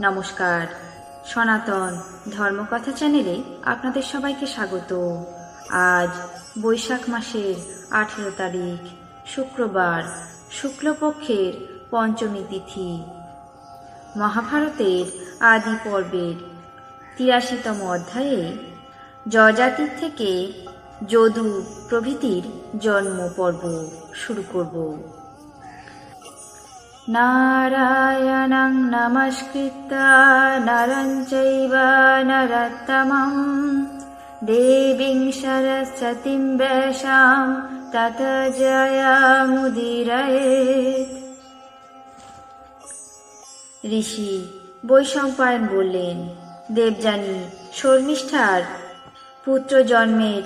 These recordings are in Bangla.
নমস্কার। সনাতন ধর্মকথা চ্যানেলে আপনাদের সবাইকে স্বাগত। আজ বৈশাখ মাসের আঠেরো তারিখ, শুক্রবার, শুক্লপক্ষের পঞ্চমী তিথি। মহাভারতের আদি পর্বের তিরাশিতম অধ্যায়ে জজাতির থেকে যদু প্রভৃতির জন্ম পর্ব শুরু করব। নারায়ণং নমস্কৃত্য নরং চৈব নরোত্তমং দেবীং সরস্বতীং বেশাং তত জয়ামুদিরয়েত ঋষি বৈশম্পায়ন বললেন দেবযানী শর্মিষ্ঠার পুত্র জন্মের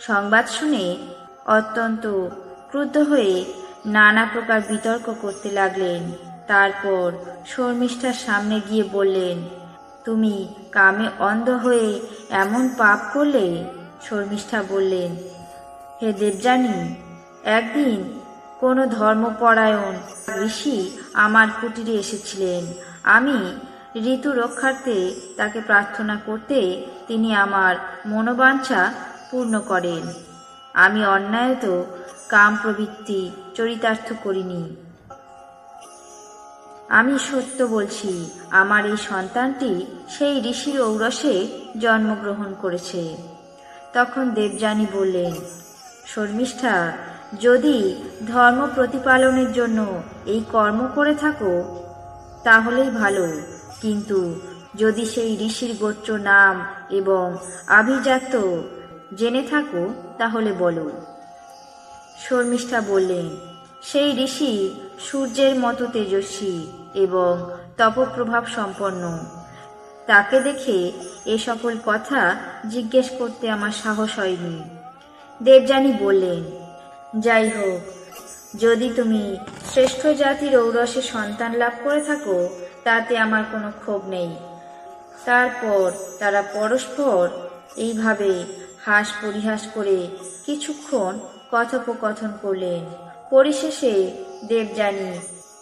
সংবাদ শুনে অত্যন্ত ক্রুদ্ধ হয়ে নানা প্রকার বিতর্ক করতে লাগলেন। তারপর শর্মিষ্ঠার সামনে গিয়ে বললেন, তুমি কামে অন্ধ হয়ে এমন পাপ করলে? শর্মিষ্ঠা বললেন, হে দেবযানী, একদিন কোনো ধর্মপরায়ণ ঋষি আমার কুটিরে এসেছিলেন। আমি ঋতু রক্ষার্থে তাকে প্রার্থনা করতে তিনি আমার মনোবাঞ্ছা পূর্ণ করেন। আমি অন্যায়ত কাম প্রবৃত্তি চরিতার্থ করিনি। আমি সত্য বলছি, আমার এই সন্তানটি সেই ঋষির ঔরসে জন্মগ্রহণ করেছে। তখন দেবযানী বললেন, শর্মিষ্ঠা, যদি ধর্ম প্রতিপালনের জন্য এই কর্ম করে থাকো, তাহলেই ভালো। কিন্তু যদি সেই ঋষির গোত্র নাম এবং আভিজাত্য জেনে থাকো, তাহলে বলো। শর্মিষ্ঠা বললেন সেই ঋষি সূর্যের মতো তেজস্বী এবং তপপ্রভাব সম্পন্ন। তাকে দেখে এ সকল কথা জিজ্ঞেস করতে আমার সাহস হয়নি। দেবযানী বললেন, যাই হোক, যদি তুমি শ্রেষ্ঠ জাতির ঔরসে সন্তান লাভ করে থাকো, তাতে আমার কোনো ক্ষোভ নেই। তারপর তারা পরস্পর এইভাবে হাস পরিহাস করে কিছুক্ষণ কথোপকথন করলেন। পরিশেষে দেবযানী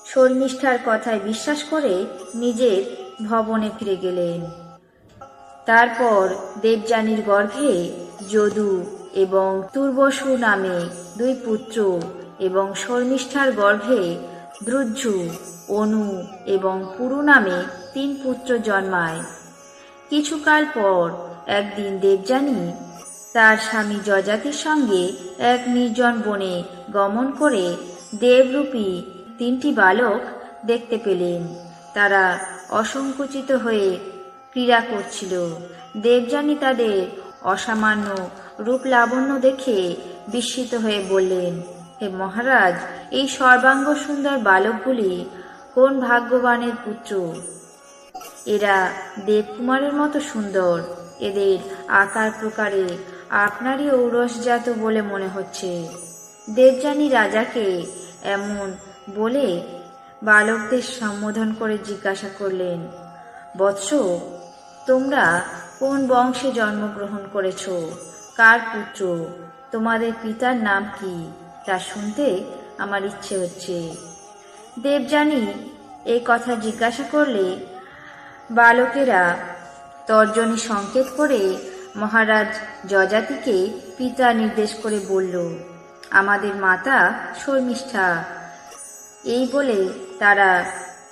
শর্মিষ্ঠার কথায় বিশ্বাস করে নিজের ভবনে ফিরে গেলেন। তারপর দেবযানীর গর্ভে যদু এবং তুর্বসু নামে দুই পুত্র এবং শর্মিষ্ঠার গর্ভে দ্রুজ্জু, অনু এবং পুরু নামে তিন পুত্র জন্মায়। কিছুকাল পর একদিন দেবযানী তার স্বামী যজাতির সঙ্গে এক নির্জন বনে গমন করে দেবরূপী তিনটি বালক দেখতে পেলেন। তারা অসংকুচিত হয়ে ক্রীড়া করছিল। দেবযানী তাদের অসামান্য রূপ লাবণ্য দেখে বিস্মিত হয়ে বললেন, হে মহারাজ, এই সর্বাঙ্গ সুন্দর বালকগুলি কোন ভাগ্যবানের পুত্র? এরা দেবকুমারের মতো সুন্দর। এদের আকার প্রকারে আপনারই ঔরসজাত বলে মনে হচ্ছে। দেবযানী রাজাকে এমন বলে বালকদের সম্বোধন করে জিজ্ঞাসা করলেন, বৎস, তোমরা কোন বংশে জন্মগ্রহণ করেছ? কার পুত্র? তোমাদের পিতার নাম কি? তা শুনতে আমার ইচ্ছে হচ্ছে। দেবযানী এই কথা জিজ্ঞাসা করলে বালকেরা তর্জনী সংকেত করে মহারাজ যজাতিকে পিতা নির্দেশ করে বলল, আমাদের মাতা শর্মিষ্ঠা। এই বলে তারা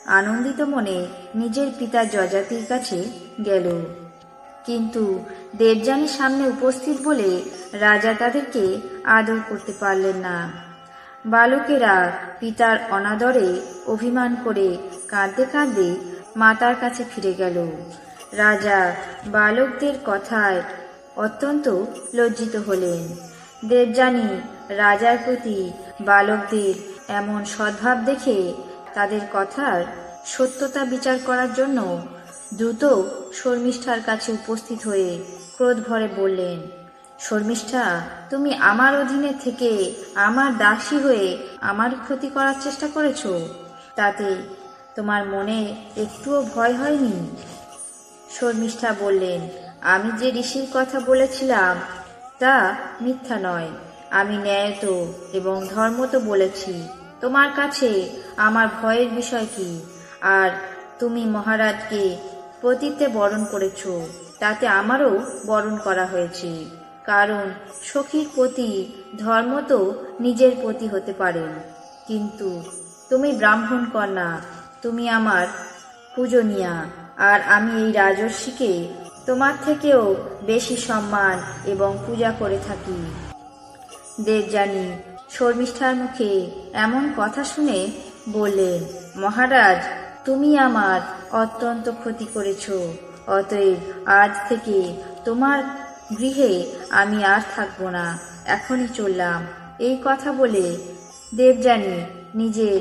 আনন্দিত মনে নিজের পিতা যজাতির কাছে গেল। কিন্তু দেবযানীর সামনে উপস্থিত বলে রাজা তাদেরকে আদর করতে পারলেন না। বালকেরা পিতার অনাদরে অভিমান করে কাঁদতে কাঁদতে মাতার কাছে ফিরে গেল। রাজা বালকদের কথায় অত্যন্ত লজ্জিত হলেন। দেবযানী রাজার প্রতি বালকদের এমন সদ্ভাব দেখে তাদের কথার সত্যতা বিচার করার জন্য দ্রুত শর্মিষ্ঠার কাছে উপস্থিত হয়ে ক্রোধ ভরে বললেন, শর্মিষ্ঠা, তুমি আমার অধীনে থেকে আমার দাসী হয়ে আমার ক্ষতি করার চেষ্টা করেছ। তাতে তোমার মনে একটুও ভয় হয়নি? শর্মিষ্ঠা বললেন, আমি যে ঋষির কথা বলেছিলাম, তা মিথ্যা নয়। আমি ন্যায় তো এবং ধর্ম তো বলেছি। তোমার কাছে আমার ভয়ের বিষয় কি? আর তুমি মহারাজকে পতিতে বরণ করেছ, তাতে আমারও বরণ করা হয়েছে। কারণ সখীর পতি ধর্ম তো নিজের পতি হতে পারেন। কিন্তু তুমি ব্রাহ্মণ কন্যা তুমি আমার পূজনীয়া। আর আমি এই রাজর্ষিকে তোমার থেকেও বেশি সম্মান এবং পূজা করে থাকি। দেবযানী শর্মিষ্ঠার মুখে এমন কথা শুনে বললেন মহারাজ, তুমি আমার অত্যন্ত ক্ষতি করেছ। অতএব আজ থেকে তোমার গৃহে আমি আর থাকব না। এখনই চললাম। এই কথা বলে দেবযানী নিজের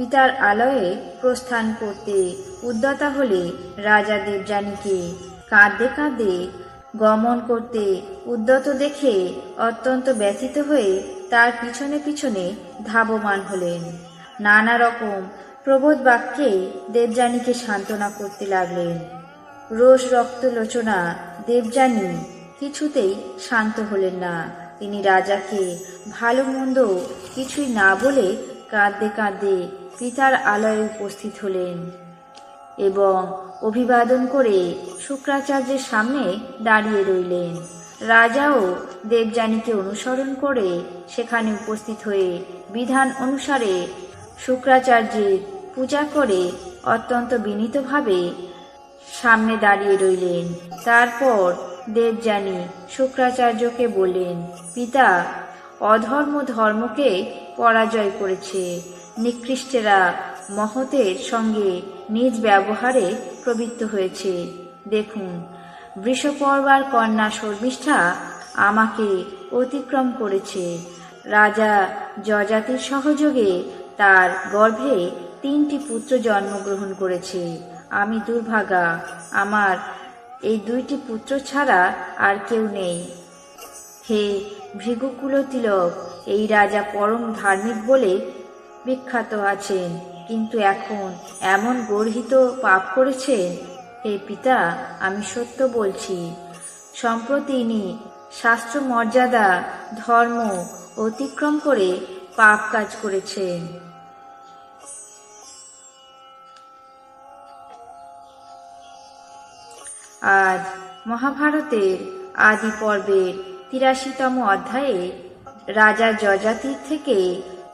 পিতার আলয়ে প্রস্থান করতে উদ্যতা হলে রাজা দেবযানীকে কাঁদতে কাঁদতে গমন করতে উদ্যত দেখে অত্যন্ত ব্যথিত হয়ে তার পিছনে পিছনে ধাবমান হলেন। নানা রকম প্রবোধ বাক্যে দেবযানীকে সান্ত্বনা করতে লাগলেন। রোষ রক্ত লোচনা দেবযানী কিছুতেই শান্ত হলেন না। তিনি রাজাকে ভালো মন্দ কিছুই না বলে কাঁদতে কাঁদতে পিতার আলয়ে উপস্থিত হলেন এবং অভিবাদন করে শুক্রাচার্যের সামনে দাঁড়িয়ে রইলেন। রাজাও দেবযানীকে অনুসরণ করে সেখানে উপস্থিত হয়ে বিধান অনুসারে শুক্রাচার্যের পূজা করে অত্যন্ত বিনীতভাবে সামনে দাঁড়িয়ে রইলেন। তারপর দেবযানী শুক্রাচার্যকে বললেন, পিতা অধর্ম ধর্মকে পরাজয় করেছে। নিকৃষ্টেরা মহতের সঙ্গে নিজ ব্যবহারে প্রবৃত্ত হয়েছে। দেখুন, বৃষপর্বার কন্যা শর্মিষ্ঠা আমাকে অতিক্রম করেছে। রাজা যজাতির সহযোগে তার গর্ভে তিনটি পুত্র জন্মগ্রহণ করেছে। আমি দুর্ভাগা, আমার এই দুইটি পুত্র ছাড়া আর কেউ নেই। হে ভৃগুকুল তিলক এই রাজা পরম ধার্মিক বলে বিখ্যাত আছেন, কিন্তু এখন এমন গর্হিত পাপ করেছেন? হে পিতা, আমি সত্য বলছি। সম্প্রতি ইনি শাস্ত্র মর্যাদা ধর্ম অতিক্রম করে পাপ কাজ করেছেন। আজ মহাভারতের আদি পর্বের তিরাশিতম অধ্যায়ে রাজা যজাতির থেকে